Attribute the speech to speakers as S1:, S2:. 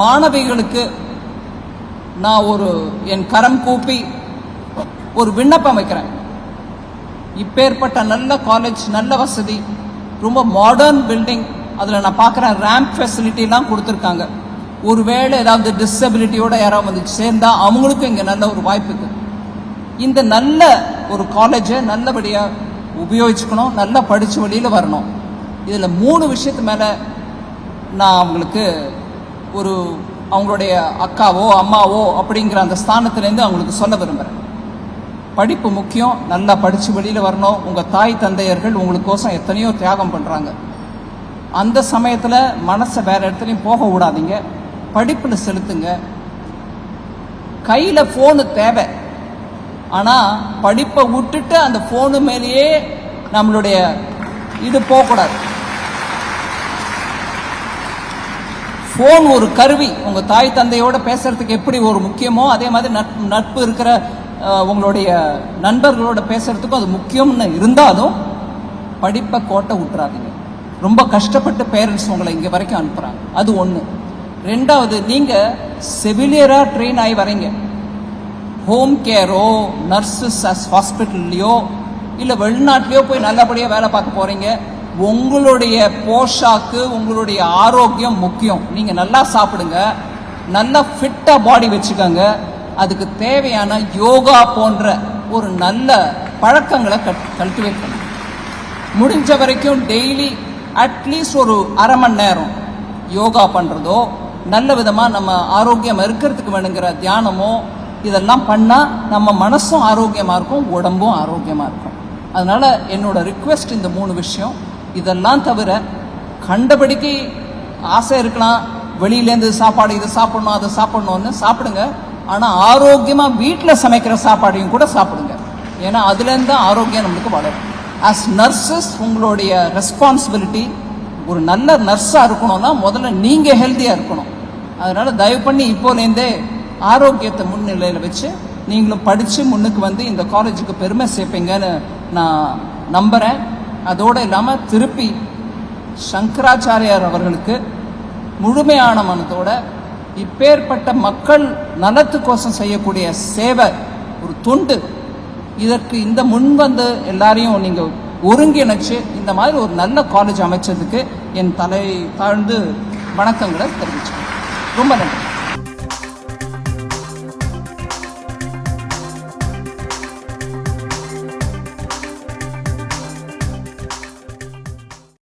S1: மாணவிகளுக்கு நான் ஒரு என் கரம் கூப்பி ஒரு விண்ணப்பம் வைக்கிறேன். இப்பேற்பட்ட நல்ல காலேஜ் நல்ல வசதி ரொம்ப மாடர்ன் பில்டிங் அதில் நான் பார்க்குறேன் ரேம்ப் ஃபெசிலிட்டிலாம் கொடுத்துருக்காங்க. ஒருவேளை ஏதாவது டிசபிலிட்டியோட யாராவது வந்து சேர்ந்தால் அவங்களுக்கும் இங்கே நல்ல ஒரு வாய்ப்பு இருக்குது இந்த நல்ல ஒரு காலேஜை நல்லபடியாக உபயோகிச்சுக்கணும் நல்லா படித்து வெளியில் வரணும். இதில் மூணு விஷயத்து மேலே நான் அவங்களுக்கு ஒரு அவங்களுடைய அக்காவோ அம்மாவோ அப்படிங்கிற அந்த ஸ்தானத்துலேருந்து அவங்களுக்கு சொல்ல விரும்புகிறேன் படிப்பு முக்கியம் நல்லா படித்து வெளியில் வரணும். உங்கள் தாய் தந்தையர்கள் உங்களுக்கோசம் எத்தனையோ தியாகம் பண்ணுறாங்க அந்த சமயத்தில் மனசை வேறு இடத்துலையும் போக விடாதீங்க. படிப்பில் செலுத்துங்க. கையில் ஃபோனு தேவை. ஆனால் படிப்பை விட்டுட்டு அந்த ஃபோனு மேலேயே நம்மளுடைய இது போகக்கூடாது. ஃபோன் ஒரு கருவி. உங்கள் தாய் தந்தையோட பேசுறதுக்கு எப்படி ஒரு முக்கியமோ அதே மாதிரி நட்பு நட்பு இருக்கிற உங்களுடைய நண்பர்களோட பேசுறதுக்கும் அது முக்கியம்னு இருந்தாலும் படிப்பை கோட்டை விட்டுறாதீங்க. ரொம்ப கஷ்டப்பட்டு பேரண்ட்ஸ் உங்களை இங்கே வரைக்கும் அனுப்புகிறாங்க அது ஒன்று ரெண்டாவது நீங்கள் செவிலியராக ட்ரெயின் ஆகி வரீங்க. ஹோம் கேரோ நர்சஸ் அஸ் ஹாஸ்பிட்டல்லையோ இல்லை வெளிநாட்டிலையோ போய் நல்லபடியாக வேலை பார்க்க போகிறீங்க உங்களுடைய போஷாக்கு உங்களுடைய ஆரோக்கியம் முக்கியம். நீங்கள் நல்லா சாப்பிடுங்க. நல்லா ஃபிட்டாக பாடி வச்சுக்கோங்க. அதுக்கு தேவையான யோகா போன்ற ஒரு நல்ல பழக்கங்களை கட் கல்டிவேட் பண்ணுங்க முடிஞ்ச வரைக்கும் டெய்லி அட்லீஸ்ட் ஒரு அரை மணி நேரம் யோகா பண்ணுறதோ நல்ல விதமாக நம்ம ஆரோக்கியம் இருக்கிறதுக்கு வேணுங்கிற தியானமோ இதெல்லாம் பண்ணால் நம்ம மனசும் ஆரோக்கியமாக இருக்கும் உடம்பும் ஆரோக்கியமாக இருக்கும். அதனால் என்னோட ரிக்வெஸ்ட் இந்த மூணு விஷயம். இதெல்லாம் தவிர கண்டபடிக்கு ஆசை இருக்கலாம். வெளியிலேருந்து சாப்பாடு இது சாப்பிடணும் அதை சாப்பிடணும்னு சாப்பிடுங்க. ஆனால் ஆரோக்கியமாக வீட்டில் சமைக்கிற சாப்பாடையும் கூட சாப்பிடுங்க. ஏன்னா அதுலேருந்து தான் ஆரோக்கியம் நம்மளுக்கு வளரும். ஆஸ் நர்சஸ் உங்களுடைய ரெஸ்பான்சிபிலிட்டி ஒரு நல்ல நர்ஸாக இருக்கணும்னா முதல்ல நீங்கள் ஹெல்த்தியாக இருக்கணும். அதனால் தயவு பண்ணி இப்போலேருந்தே ஆரோக்கியத்தை முன்னிலையில் வச்சு நீங்களும் படித்து முன்னுக்கு வந்து இந்த காலேஜுக்கு பெருமை சேர்ப்பீங்கன்னு நான் நம்புகிறேன் அதோடு இல்லாமல் திருப்பி சங்கராச்சாரியார் அவர்களுக்கு முழுமையான மனத்தோட இப்பேற்பட்ட மக்கள் நலத்துக்கோசம் செய்யக்கூடிய சேவை ஒரு தொண்டு. இதற்கு இந்த முன் வந்து எல்லாரையும் நீங்கள் ஒருங்கிணைச்சு இந்த மாதிரி ஒரு நல்ல காலேஜ் அமைச்சதுக்கு என் தலை தாழ்ந்து வணக்கங்களை தெரிவிச்சேன் ரொம்ப நன்றி.